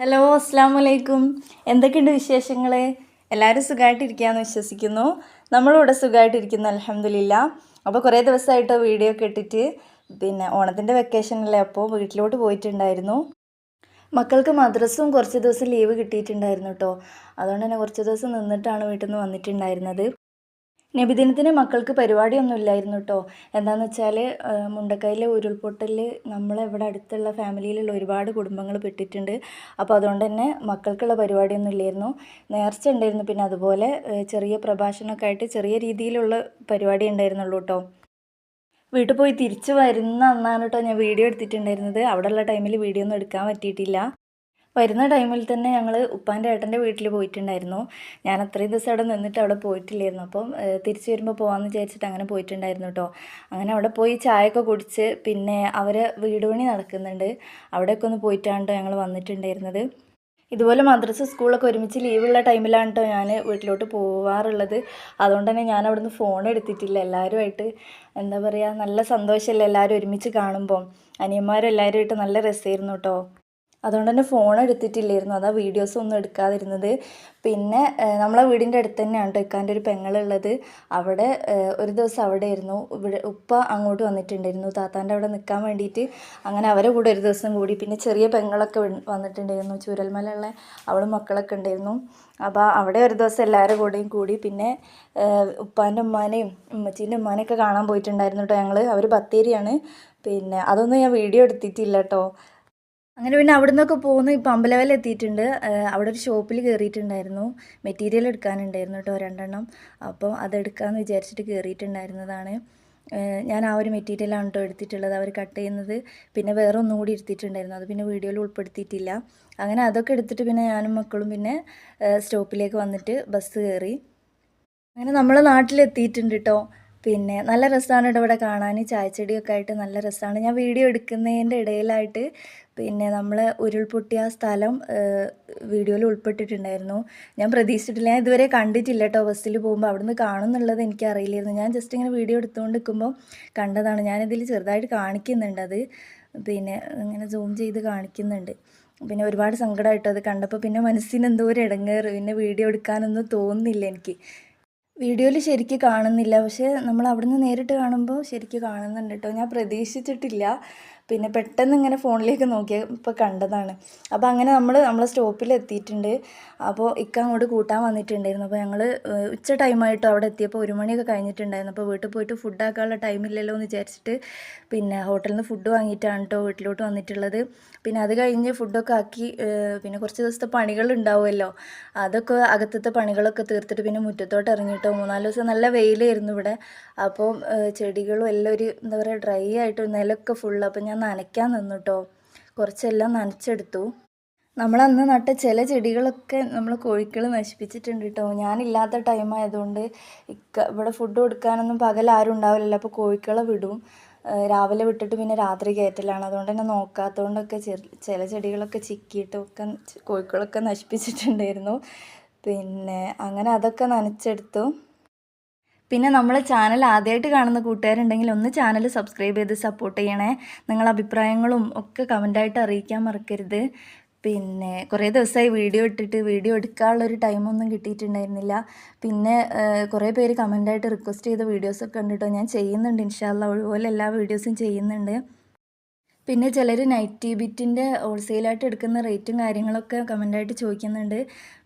Hello അസ്സാം വലൈക്കും എന്തൊക്കെയുണ്ട് വിശേഷങ്ങൾ എല്ലാവരും സുഖമായിട്ടിരിക്കുകയെന്ന് വിശ്വസിക്കുന്നു. നമ്മളിവിടെ സുഖമായിട്ടിരിക്കുന്നു അലഹമില്ല അപ്പോൾ കുറേ ദിവസമായിട്ട് വീഡിയോ ഒക്കെ ഇട്ടിട്ട് പിന്നെ ഓണത്തിന്റെ വെക്കേഷനല്ലേ അപ്പോൾ വീട്ടിലോട്ട് പോയിട്ടുണ്ടായിരുന്നു. മക്കൾക്ക് മദ്രസും കുറച്ച് ദിവസം ലീവ് കിട്ടിയിട്ടുണ്ടായിരുന്നു കേട്ടോ അതുകൊണ്ട് തന്നെ കുറച്ച് ദിവസം നിന്നിട്ടാണ് വീട്ടിൽ നിന്ന് വന്നിട്ടുണ്ടായിരുന്നത്. നബിദിനത്തിന് മക്കൾക്ക് പരിപാടിയൊന്നും ഇല്ലായിരുന്നു കേട്ടോ എന്താണെന്ന് വെച്ചാൽ മുണ്ടക്കയിലെ ഉരുൾപൊട്ടലിൽ നമ്മളെവിടെ അടുത്തുള്ള ഫാമിലിയിലുള്ള ഒരുപാട് കുടുംബങ്ങൾ പെട്ടിട്ടുണ്ട്. അപ്പോൾ അതുകൊണ്ട് തന്നെ മക്കൾക്കുള്ള പരിപാടിയൊന്നും ഇല്ലായിരുന്നു. നേർച്ച ഉണ്ടായിരുന്നു. പിന്നെ അതുപോലെ ചെറിയ പ്രഭാഷണമൊക്കെ ആയിട്ട് ചെറിയ രീതിയിലുള്ള പരിപാടി ഉണ്ടായിരുന്നുള്ളൂ കേട്ടോ വീട്ടിൽ പോയി തിരിച്ചു വരുന്ന അന്നാണ് കേട്ടോ ഞാൻ വീഡിയോ എടുത്തിട്ടുണ്ടായിരുന്നത്. അവിടെയുള്ള ടൈമിൽ വീഡിയോ ഒന്നും എടുക്കാൻ പറ്റിയിട്ടില്ല. വരുന്ന ടൈമിൽ തന്നെ ഞങ്ങൾ ഉപ്പാന്റെ ഏട്ടന്റെ വീട്ടിൽ പോയിട്ടുണ്ടായിരുന്നു. ഞാൻ അത്രയും ദിവസം അവിടെ നിന്നിട്ട് അവിടെ പോയിട്ടില്ലായിരുന്നു. അപ്പം തിരിച്ചു വരുമ്പോൾ പോകാമെന്ന് വിചാരിച്ചിട്ട് അങ്ങനെ പോയിട്ടുണ്ടായിരുന്നു കേട്ടോ അങ്ങനെ അവിടെ പോയി ചായയൊക്കെ കുടിച്ച് പിന്നെ അവർ വീട് പണി നടക്കുന്നുണ്ട്. അവിടെയൊക്കെ ഒന്ന് പോയിട്ടാണ് ഞങ്ങൾ വന്നിട്ടുണ്ടായിരുന്നത്. ഇതുപോലെ മദ്രസ സ്കൂളൊക്കെ ഒരുമിച്ച് ലീവുള്ള ടൈമിലാണ് കേട്ടോ ഞാൻ വീട്ടിലോട്ട് പോവാറുള്ളത്. അതുകൊണ്ട് തന്നെ ഞാൻ അവിടുന്ന് ഫോൺ എടുത്തിട്ടില്ല. എല്ലാവരുമായിട്ട് എന്താ പറയുക നല്ല സന്തോഷമല്ലേ എല്ലാവരും ഒരുമിച്ച് കാണുമ്പോൾ അനിയന്മാരും എല്ലാവരുമായിട്ട് നല്ല രസമായിരുന്നു കേട്ടോ അതുകൊണ്ട് തന്നെ ഫോൺ എടുത്തിട്ടില്ലായിരുന്നു. അതാ വീഡിയോസ് ഒന്നും എടുക്കാതിരുന്നത്. പിന്നെ നമ്മളെ വീടിന്റെ അടുത്ത് തന്നെയാണ് കേട്ടോ ഇക്കാന്റെ ഒരു പെങ്ങളുള്ളത്. അവിടെ ഒരു ദിവസം അവിടെ ആയിരുന്നു ഇവിടെ ഉപ്പ അങ്ങോട്ട് വന്നിട്ടുണ്ടായിരുന്നു. താത്താന്റെ അവിടെ നിൽക്കാൻ വേണ്ടിയിട്ട് അങ്ങനെ അവരെ കൂടെ ഒരു ദിവസം കൂടി. പിന്നെ ചെറിയ പെങ്ങളൊക്കെ വന്ന് വന്നിട്ടുണ്ടായിരുന്നു. ചൂരൽമലയുള്ള അവളും മക്കളൊക്കെ ഉണ്ടായിരുന്നു. അപ്പോൾ അവിടെ ഒരു ദിവസം എല്ലാവരും കൂടെയും കൂടി. പിന്നെ ഉപ്പാന്റെ ഉമ്മാനെയും ഉമ്മച്ചീന്റെ ഉമ്മാനെയൊക്കെ കാണാൻ പോയിട്ടുണ്ടായിരുന്നു കേട്ടോ ഞങ്ങൾ അവർ ബത്തേരിയാണ്. പിന്നെ അതൊന്നും ഞാൻ വീഡിയോ എടുത്തിട്ടില്ല കേട്ടോ അങ്ങനെ പിന്നെ അവിടെ നിന്നൊക്കെ പോകുന്നു ഇപ്പം അമ്പലവല എത്തിയിട്ടുണ്ട്. അവിടെ ഒരു ഷോപ്പിൽ കയറിയിട്ടുണ്ടായിരുന്നു മെറ്റീരിയൽ എടുക്കാനുണ്ടായിരുന്നു കേട്ടോ രണ്ടെണ്ണം. അപ്പോൾ അതെടുക്കാമെന്ന് വിചാരിച്ചിട്ട് കയറിയിട്ടുണ്ടായിരുന്നതാണ് ഞാൻ ആ ഒരു മെറ്റീരിയലാണ് കേട്ടോ എടുത്തിട്ടുള്ളത്. അവർ കട്ട് ചെയ്യുന്നത്. പിന്നെ വേറെ ഒന്നും കൂടി എടുത്തിട്ടുണ്ടായിരുന്നു. അത് പിന്നെ വീഡിയോയിൽ ഉൾപ്പെടുത്തിയിട്ടില്ല. അങ്ങനെ അതൊക്കെ എടുത്തിട്ട് പിന്നെ ഞാനും മക്കളും പിന്നെ സ്റ്റോപ്പിലേക്ക് വന്നിട്ട് ബസ് കയറി അങ്ങനെ നമ്മളെ നാട്ടിലെത്തിയിട്ടുണ്ട് കേട്ടോ പിന്നെ നല്ല രസമാണ് കേട്ടോ ഇവിടെ കാണാൻ. ചായച്ചെടിയൊക്കെ ആയിട്ട് നല്ല രസമാണ്. ഞാൻ വീഡിയോ എടുക്കുന്നതിന്റെ ഇടയിലായിട്ട് പിന്നെ നമ്മൾ ഉരുൾപൊട്ടിയ സ്ഥലം വീഡിയോയിൽ ഉൾപ്പെട്ടിട്ടുണ്ടായിരുന്നു. ഞാൻ പ്രതീക്ഷിച്ചിട്ടില്ല. ഞാൻ ഇതുവരെ കണ്ടിട്ടില്ല കേട്ടോ ബസ്സിൽ പോകുമ്പോൾ. അവിടുന്ന് കാണുന്നുള്ളത് എനിക്ക് അറിയില്ലായിരുന്നു ഞാൻ ജസ്റ്റ് ഇങ്ങനെ വീഡിയോ എടുത്തുകൊണ്ട് നിൽക്കുമ്പോൾ കണ്ടതാണ്. ഞാനിതിൽ ചെറുതായിട്ട് കാണിക്കുന്നുണ്ട് അത്. പിന്നെ ഇങ്ങനെ സൂം ചെയ്ത് കാണിക്കുന്നുണ്ട്. പിന്നെ ഒരുപാട് സങ്കടമായിട്ടോ അത് കണ്ടപ്പോൾ. പിന്നെ മനസ്സിന് എന്തോ ഒരു ഇടങ്ങേറ്. പിന്നെ വീഡിയോ എടുക്കാനൊന്നും തോന്നുന്നില്ല എനിക്ക്. വീഡിയോയിൽ ശരിക്ക് കാണുന്നില്ല. പക്ഷേ നമ്മൾ അവിടുന്ന് നേരിട്ട് കാണുമ്പോൾ ശരിക്ക് കാണുന്നുണ്ട് കേട്ടോ ഞാൻ പ്രതീക്ഷിച്ചിട്ടില്ല. പിന്നെ പെട്ടെന്ന് ഇങ്ങനെ ഫോണിലേക്ക് നോക്കിയപ്പോൾ കണ്ടതാണ്. അപ്പോൾ അങ്ങനെ നമ്മൾ നമ്മളെ സ്റ്റോപ്പിൽ എത്തിയിട്ടുണ്ട്. അപ്പോൾ ഇക്ക അങ്ങോട്ട് കൂട്ടാൻ വന്നിട്ടുണ്ടായിരുന്നു. അപ്പോൾ ഞങ്ങൾ ഉച്ച ടൈമായിട്ടോ അവിടെ എത്തിയപ്പോൾ ഒരു മണിയൊക്കെ കഴിഞ്ഞിട്ടുണ്ടായിരുന്നു. അപ്പോൾ വീട്ടിൽ പോയിട്ട് ഫുഡ് ആക്കാനുള്ള ടൈമില്ലല്ലോ എന്ന് വിചാരിച്ചിട്ട് പിന്നെ ഹോട്ടലിൽ നിന്ന് ഫുഡ് വാങ്ങിയിട്ടാണ് കേട്ടോ വീട്ടിലോട്ട് വന്നിട്ടുള്ളത്. പിന്നെ അത് കഴിഞ്ഞ് ഫുഡൊക്കെ ആക്കി പിന്നെ കുറച്ച് ദിവസത്തെ പണികൾ ഉണ്ടാവുമല്ലോ. അതൊക്കെ അകത്തത്തെ പണികളൊക്കെ തീർത്തിട്ട് പിന്നെ മുറ്റത്തോട്ട് ഇറങ്ങിയിട്ടോ മൂന്നാൽ ദിവസം നല്ല വെയിലായിരുന്നു ഇവിടെ. അപ്പോൾ ചെടികളും എല്ലാം ഒരു എന്താ പറയുക ഡ്രൈ ആയിട്ട് നിലമൊക്കെ ഫുള്ള് അപ്പോൾ ഞാൻ നനയ്ക്കാൻ നിന്നു കേട്ടോ. കുറച്ചെല്ലാം നനച്ചെടുത്തു. നമ്മളന്ന് നട്ട ചില ചെടികളൊക്കെ നമ്മൾ കോഴിക്കൾ നശിപ്പിച്ചിട്ടുണ്ട് കേട്ടോ. ഞാനില്ലാത്ത ടൈം ആയതുകൊണ്ട് ഇക്ക ഇവിടെ ഫുഡ് കൊടുക്കാനൊന്നും പകൽ ആരും ഉണ്ടാവില്ലല്ലോ. അപ്പോൾ കോഴിക്കളെ വിടും. രാവിലെ വിട്ടിട്ട് പിന്നെ രാത്രി കയറ്റലാണ്. അതുകൊണ്ട് തന്നെ നോക്കാത്തതുകൊണ്ടൊക്കെ ചില ചെടികളൊക്കെ ചിക്കിയിട്ടൊക്കെ കോഴിക്കളൊക്കെ നശിപ്പിച്ചിട്ടുണ്ടായിരുന്നു. പിന്നെ അങ്ങനെ അതൊക്കെ നനച്ചെടുത്തു. പിന്നെ നമ്മൾ ചാനൽ ആദ്യമായിട്ട് കാണുന്ന കൂട്ടുകാരുണ്ടെങ്കിൽ ഒന്ന് ചാനൽ സബ്സ്ക്രൈബ് ചെയ്ത് സപ്പോർട്ട് ചെയ്യണേ. നിങ്ങളുടെ അഭിപ്രായങ്ങളും ഒക്കെ കമന്റായിട്ട് അറിയിക്കാൻ മറക്കരുത്. പിന്നെ കുറേ ദിവസമായി വീഡിയോ ഇട്ടിട്ട് വീഡിയോ എടുക്കാനുള്ളൊരു ടൈമൊന്നും കിട്ടിയിട്ടുണ്ടായിരുന്നില്ല. പിന്നെ കുറേ പേര് കമന്റായിട്ട് റിക്വസ്റ്റ് ചെയ്ത വീഡിയോസൊക്കെ ഉണ്ട് കേട്ടോ ഞാൻ ചെയ്യുന്നുണ്ട് ഇൻഷാല്ല ഒഴിവുപോലെ എല്ലാ വീഡിയോസും ചെയ്യുന്നുണ്ട്. പിന്നെ ചിലർ നൈറ്റി ബിറ്റിന്റെ ഹോൾസെയിലായിട്ട് എടുക്കുന്ന റേറ്റും കാര്യങ്ങളൊക്കെ കമന്റായിട്ട് ചോദിക്കുന്നുണ്ട്.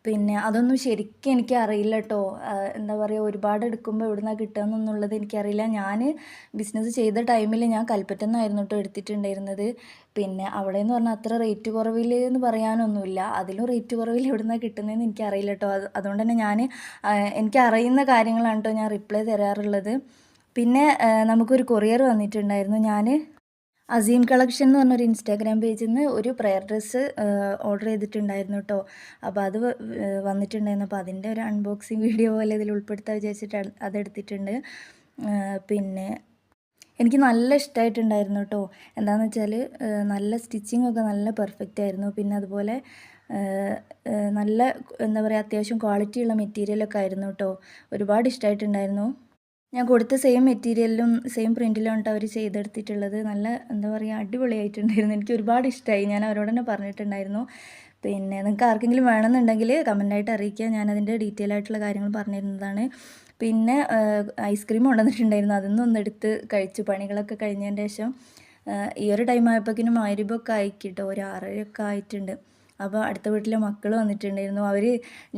പിന്നെ അതൊന്നും ശരിക്കും എനിക്ക് അറിയില്ല കേട്ടോ എന്താ പറയുക ഒരുപാട് എടുക്കുമ്പോൾ എവിടെ നിന്നാണ് കിട്ടുകയെന്നുള്ളത് എനിക്കറിയില്ല. ഞാൻ ബിസിനസ് ചെയ്ത ടൈമിൽ ഞാൻ കൽപ്പറ്റ നിന്നായിരുന്നു കേട്ടോ എടുത്തിട്ടുണ്ടായിരുന്നത്. പിന്നെ അവിടെ എന്ന് പറഞ്ഞാൽ അത്ര റേറ്റ് കുറവിൽ എന്ന് പറയാനൊന്നുമില്ല. അതിലും റേറ്റ് കുറവിൽ എവിടെ നിന്നാണ് കിട്ടുന്നതെന്ന് എനിക്കറിയില്ല കേട്ടോ അത് അതുകൊണ്ട് തന്നെ ഞാൻ എനിക്ക് അറിയുന്ന കാര്യങ്ങളാണ് കേട്ടോ ഞാൻ റിപ്ലൈ തരാറുള്ളത്. പിന്നെ നമുക്കൊരു കൊറിയർ വന്നിട്ടുണ്ടായിരുന്നു. ഞാൻ അസീം കളക്ഷൻ എന്ന് പറഞ്ഞൊരു ഇൻസ്റ്റാഗ്രാം പേജിൽ നിന്ന് ഒരു പ്രയർ ഡ്രസ്സ് ഓർഡർ ചെയ്തിട്ടുണ്ടായിരുന്നു കേട്ടോ അപ്പോൾ അത് വന്നിട്ടുണ്ടായിരുന്നു. അപ്പോൾ അതിന്റെ ഒരു അൺബോക്സിങ് വീഡിയോ പോലെ ഇതിൽ ഉൾപ്പെടുത്താൻ വിചാരിച്ചിട്ട് അതെടുത്തിട്ടുണ്ട്. പിന്നെ എനിക്ക് നല്ല ഇഷ്ടമായിട്ടുണ്ടായിരുന്നു കേട്ടോ എന്താണെന്ന് വെച്ചാൽ നല്ല സ്റ്റിച്ചിങ് ഒക്കെ നല്ല പെർഫെക്റ്റ് ആയിരുന്നു. പിന്നെ അതുപോലെ നല്ല എന്താ പറയുക അത്യാവശ്യം ക്വാളിറ്റിയുള്ള മെറ്റീരിയലൊക്കെ ആയിരുന്നു കേട്ടോ ഒരുപാട് ഇഷ്ടമായിട്ടുണ്ടായിരുന്നു ഞാൻ കൊടുത്ത സെയിം മെറ്റീരിയലിലും സെയിം പ്രിന്റിലും ആണ് അവർ ചെയ്തെടുത്തിട്ടുള്ളത്. നല്ല എന്താ പറയുക അടിപൊളിയായിട്ടുണ്ടായിരുന്നു. എനിക്ക് ഒരുപാട് ഇഷ്ടമായി ഞാൻ അവരോട് തന്നെ പറഞ്ഞിട്ടുണ്ടായിരുന്നു. പിന്നെ നിങ്ങൾക്ക് ആർക്കെങ്കിലും വേണമെന്നുണ്ടെങ്കിൽ കമന്റായിട്ട് അറിയിക്കുക. ഞാനതിന്റെ ഡീറ്റെയിൽ ആയിട്ടുള്ള കാര്യങ്ങൾ പറഞ്ഞിരുന്നതാണ്. പിന്നെ ഐസ്ക്രീം കൊണ്ടുവന്നിട്ടുണ്ടായിരുന്നു. അതൊന്നും ഒന്ന് എടുത്ത് കഴിച്ചു. പണികളൊക്കെ കഴിഞ്ഞതിന് ശേഷം ഈ ഒരു ടൈം ആയപ്പോഴേക്കിനും ആയിരൂപൊക്കെ ആയിക്കിട്ടോ. ഒരു ആറരയൊക്കെ ആയിട്ടുണ്ട്. അപ്പോൾ അടുത്ത വീട്ടിലെ മക്കൾ വന്നിട്ടുണ്ടായിരുന്നു. അവർ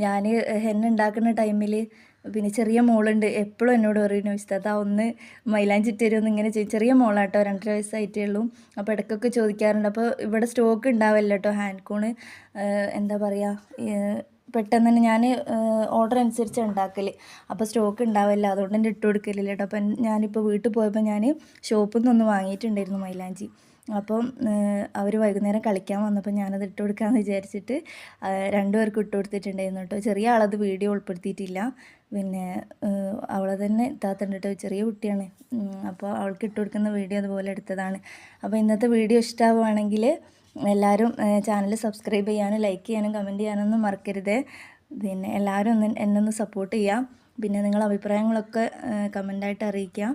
ഞാൻ ഹെന്ന ഉണ്ടാക്കുന്ന ടൈമിൽ പിന്നെ ചെറിയ മോളുണ്ട്. എപ്പോഴും എന്നോട് പറയുന്നു ഇഷ്ടത്ത ഒന്ന് മൈലാഞ്ചി തരുമെന്ന് ഇങ്ങനെ ചെയ്യും ചെറിയ മോളാട്ടോ രണ്ടര വയസ്സായിട്ടേ ഉള്ളൂ. അപ്പോൾ ഇടയ്ക്കൊക്കെ ചോദിക്കാറുണ്ട്. അപ്പോൾ ഇവിടെ സ്റ്റോക്ക് ഉണ്ടാവില്ല കേട്ടോ ഹാൻഡ് കൂണ് എന്താ പറയുക പെട്ടെന്ന് തന്നെ ഞാൻ ഓർഡർ അനുസരിച്ച് ഉണ്ടാക്കൽ അപ്പോൾ സ്റ്റോക്ക് ഉണ്ടാവില്ല അതുകൊണ്ട് തന്നെ ഇട്ട് കൊടുക്കലില്ല കേട്ടോ അപ്പം ഞാനിപ്പോൾ വീട്ടിൽ പോയപ്പോൾ ഞാൻ ഷോപ്പിൽ നിന്നൊന്ന് വാങ്ങിയിട്ടുണ്ടായിരുന്നു മൈലാഞ്ചി. അപ്പം അവർ വൈകുന്നേരം കളിക്കാൻ വന്നപ്പോൾ ഞാനത് ഇട്ട് കൊടുക്കാമെന്ന് വിചാരിച്ചിട്ട് രണ്ടുപേർക്കും ഇട്ട് കൊടുത്തിട്ടുണ്ടായിരുന്നു കേട്ടോ ചെറിയ ആളത് വീഡിയോ ഉൾപ്പെടുത്തിയിട്ടില്ല. പിന്നെ അവളെ തന്നെ ഇത്താത്തണ്ട് കേട്ടോ ചെറിയ കുട്ടിയാണ്. അപ്പോൾ അവൾക്ക് ഇട്ട് കൊടുക്കുന്ന വീഡിയോ അതുപോലെ എടുത്തതാണ്. അപ്പോൾ ഇന്നത്തെ വീഡിയോ ഇഷ്ടമാവുകയാണെങ്കിൽ എല്ലാവരും ചാനൽ സബ്സ്ക്രൈബ് ചെയ്യാനും ലൈക്ക് ചെയ്യാനും കമന്റ് ചെയ്യാനൊന്നും മറക്കരുത്. പിന്നെ എല്ലാവരും ഒന്ന് എന്നെ ഒന്ന് സപ്പോർട്ട് ചെയ്യാം. പിന്നെ നിങ്ങളുടെ അഭിപ്രായങ്ങളൊക്കെ കമന്റായിട്ട് അറിയിക്കാം.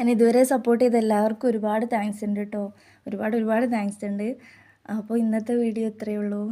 എന്നെ ഇതുവരെ സപ്പോർട്ട് ചെയ്ത എല്ലാവർക്കും ഒരുപാട് താങ്ക്സ് ഉണ്ട് കേട്ടോ ഒരുപാട് ഒരുപാട് താങ്ക്സ് ഉണ്ട് അപ്പോൾ ഇന്നത്തെ വീഡിയോ ഇത്രയേ ഉള്ളൂ.